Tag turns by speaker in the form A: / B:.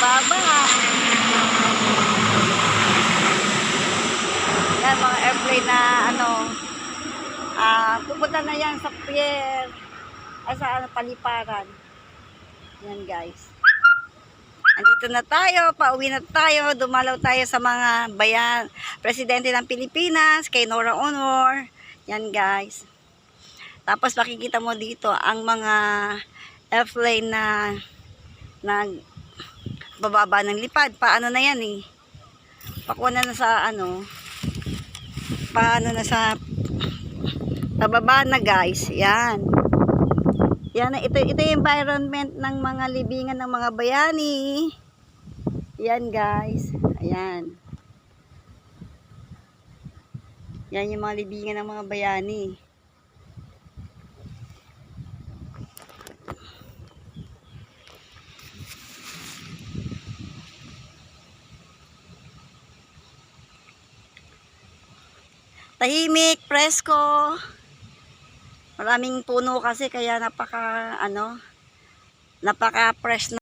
A: baha. Yan, mga airplane na ano, ah, pupunta na yan sa pier, ay sa ano, paliparan. Yan guys. Andito na tayo, pauwi na tayo, dumalaw tayo sa mga bayan, presidente ng Pilipinas, kay Nora Honor. Yan guys. Tapos makikita mo dito ang mga airplane na na bababa ng lipad. Paano na yan eh? Pakuha na na sa ano, paano na sa pababa na guys. Yan. Yan, ito, ito yung environment ng mga libingan ng mga bayani. Yan guys. Ayan. Yan yung mga libingan ng mga bayani. Tahimik, presko. Maraming puno kasi kaya napaka ano, napaka fresh na